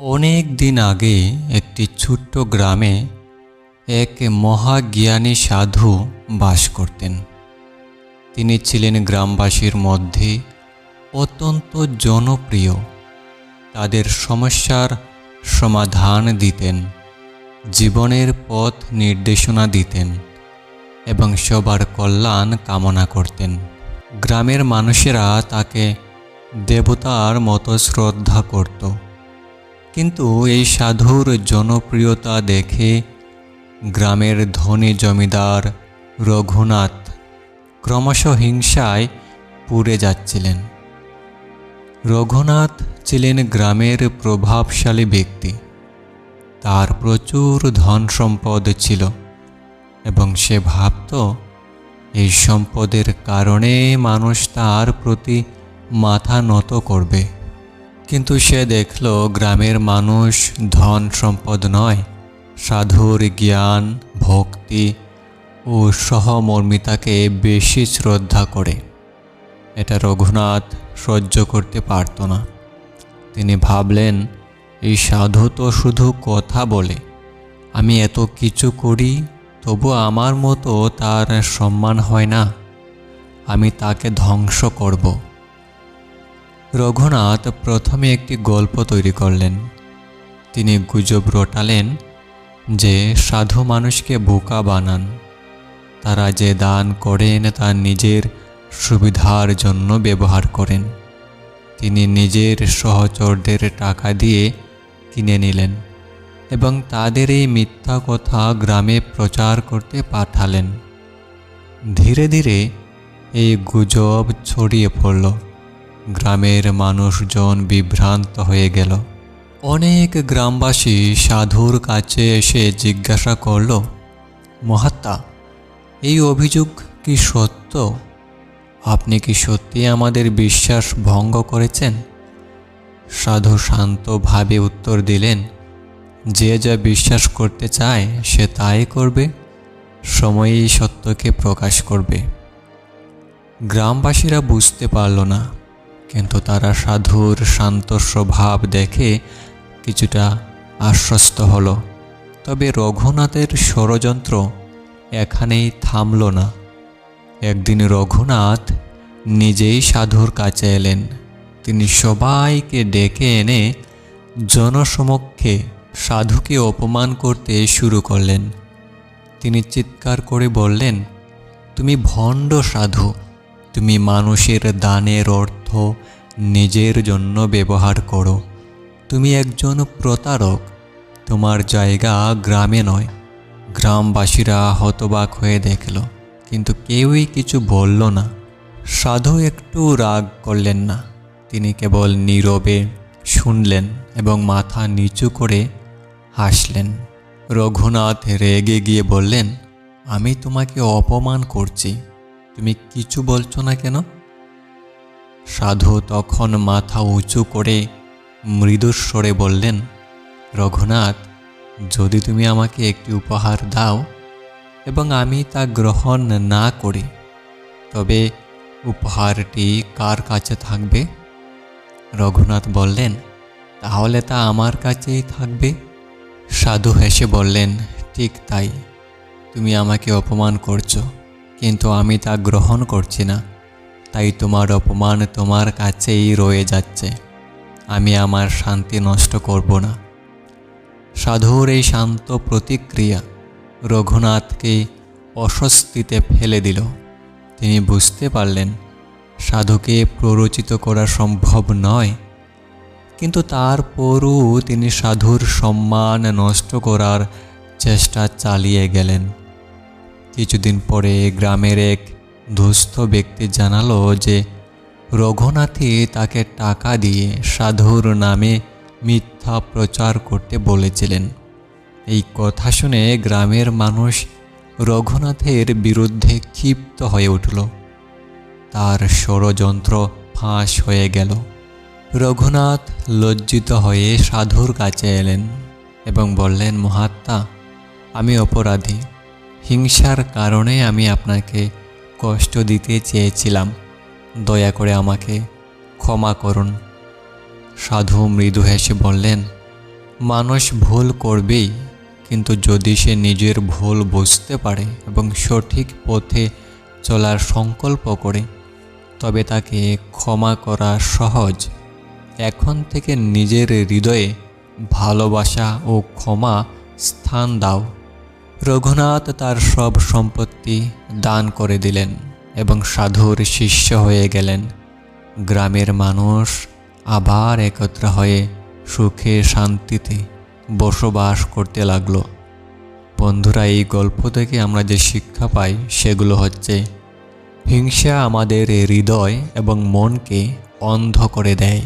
অনেক দিন আগে একটি ছোট্ট গ্রামে এক মহাজ্ঞানী সাধু বাস করতেন। তিনি ছিলেন গ্রামবাসীর মধ্যে অত্যন্ত জনপ্রিয়। তাদের সমস্যার সমাধান দিতেন, জীবনের পথ নির্দেশনা দিতেন এবং সবার কল্যাণ কামনা করতেন। গ্রামের মানুষেরা তাকে দেবতার মতো শ্রদ্ধা করত। কিন্তু এই সাধুর জনপ্রিয়তা দেখে গ্রামের ধনী জমিদার রঘুনাথ ক্রমশ হিংসায় পুড়ে যাচ্ছিলেন। রঘুনাথ ছিলেন গ্রামের প্রভাবশালী ব্যক্তি। তার প্রচুর ধন সম্পদ ছিল এবং সে ভাবত এই সম্পদের কারণে মানুষ তার প্রতি মাথা নত করবে। কিন্তু সে দেখল গ্রামের মানুষ ধন সম্পদ নয়, সাধুর জ্ঞান, ভক্তি ও সহমর্মিতাকে বেশি শ্রদ্ধা করে। এটা রঘুনাথ সহ্য করতে পারত না। তিনি ভাবলেন, এই সাধু তো শুধু কথা বলে। আমি এত কিছু করি, তবু আমার মতো তার সম্মান হয় না। আমি তাকে ধ্বংস করব। রঘুনাথ প্রথমে একটি গল্প তৈরি করলেন। তিনি গুজব রটালেন যে সাধু মানুষকে বোকা বানান। তারা যে দান করেন তা নিজের সুবিধার জন্য ব্যবহার করেন। তিনি নিজের সহচরদের টাকা দিয়ে কিনে নিলেন এবং তাদের এই মিথ্যা কথা গ্রামে প্রচার করতে পাঠালেন। ধীরে ধীরে এই গুজব ছড়িয়ে পড়ল। গ্রামের মানুষজন বিভ্রান্ত হয়ে গেল। অনেক গ্রামবাসী সাধুর কাছে এসে জিজ্ঞাসা করল, মহাত্মা, এই অভিযোগ কি সত্য? আপনি কি সত্যি আমাদের বিশ্বাস ভঙ্গ করেছেন? সাধু শান্তভাবে উত্তর দিলেন, যে যা বিশ্বাস করতে চায় সে তাই করবে, সময়ই সত্যকে প্রকাশ করবে। গ্রামবাসীরা বুঝতে পারল না। কিন্তু তারা সাধুর শান্ত স্বভাব দেখে কিছুটা আশ্বস্ত হল। তবে রঘুনাথের ষড়যন্ত্র এখানেই থামল না। একদিন রঘুনাথ নিজেই সাধুর কাছে এলেন। তিনি সবাইকে ডেকে এনে জনসমক্ষে সাধুকে অপমান করতে শুরু করলেন। তিনি চিৎকার করে বললেন, তুমি ভণ্ড সাধু, তুমি মানুষের দানের অর্থ নিজের জন্য ব্যবহার করো। তুমি একজন প্রতারক। তোমার জায়গা গ্রামে নয়। গ্রামবাসীরা হতবাক হয়ে দেখল, কিন্তু কেউই কিছু বলল না। সাধু একটু রাগ করলেন না। তিনি কেবল নীরবে শুনলেন এবং মাথা নিচু করে হাসলেন। রঘুনাথ রেগে গিয়ে বললেন, আমি তোমাকে অপমান করছি। তুমি কিছু বলছো না কেন? সাধু তখন মাথা উঁচু করে মৃদুস্বরে বললেন, রঘুনাথ, যদি তুমি আমাকে একটি উপহার দাও এবং আমি তা গ্রহণ না করি, তবে উপহারটি কার কাছে থাকবে? রঘুনাথ বললেন, তাহলে তা আমার কাছেই থাকবে। সাধু হেসে বললেন, ঠিক তাই, তুমি আমাকে অপমান করছ, কিন্তু আমি তা গ্রহণ করছি না। তাই তোমার অপমান তোমার কাছেই রয়ে যাচ্ছে। আমি আমার শান্তি নষ্ট করব না। সাধুর এই শান্ত প্রতিক্রিয়া রঘুনাথকে অস্বস্তিতে ফেলে দিল। তিনি বুঝতে পারলেন, সাধুকে প্ররোচিত করা সম্ভব নয়। কিন্তু তারপরও তিনি সাধুর সম্মান নষ্ট করার চেষ্টা চালিয়ে গেলেন। কিছুদিন পরে গ্রামের এক দুস্থ ব্যক্তি জানালো যে, রঘুনাথই তাকে টাকা দিয়ে সাধুর নামে মিথ্যা প্রচার করতে বলেছিলেন। এই কথা শুনে গ্রামের মানুষ রঘুনাথের বিরুদ্ধে ক্ষিপ্ত হয়ে উঠল। তার ষড়যন্ত্র ফাঁস হয়ে গেল। রঘুনাথ লজ্জিত হয়ে সাধুর কাছে এলেন এবং বললেন, মহাত্মা, আমি অপরাধী। হিংসার কারণে আমি আপনাকে কষ্ট দিতে চেয়েছিলাম। দয়া করে আমাকে ক্ষমা করুন। সাধু মৃদু হেসে বললেন, মানুষ ভুল করবেই, কিন্তু যদি সে নিজের ভুল বুঝতে পারে এবং সঠিক পথে চলার সংকল্প করে, তবে তাকে ক্ষমা করা সহজ। এখন থেকে নিজের হৃদয়ে ভালোবাসা ও ক্ষমা স্থান দাও। রঘুনাথ তার সব সম্পত্তি দান করে দিলেন এবং সাধুর শিষ্য হয়ে গেলেন। গ্রামের মানুষ আবার একত্র হয়ে সুখে শান্তিতে বসবাস করতে লাগল। বন্ধুরা, এই গল্প থেকে আমরা যে শিক্ষা পাই সেগুলো হচ্ছে, হিংসা আমাদের হৃদয় এবং মনকে অন্ধ করে দেয়।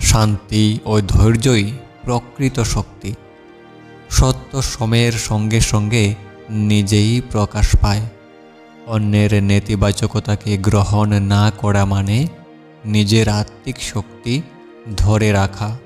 শান্তি ও ধৈর্যই প্রকৃত শক্তি। সত্য সময়ের সঙ্গে সঙ্গে নিজেই প্রকাশ পায়। অন্যের নেতিবাচকতাকে গ্রহণ না করা মানে নিজের আত্মিক শক্তি ধরে রাখা।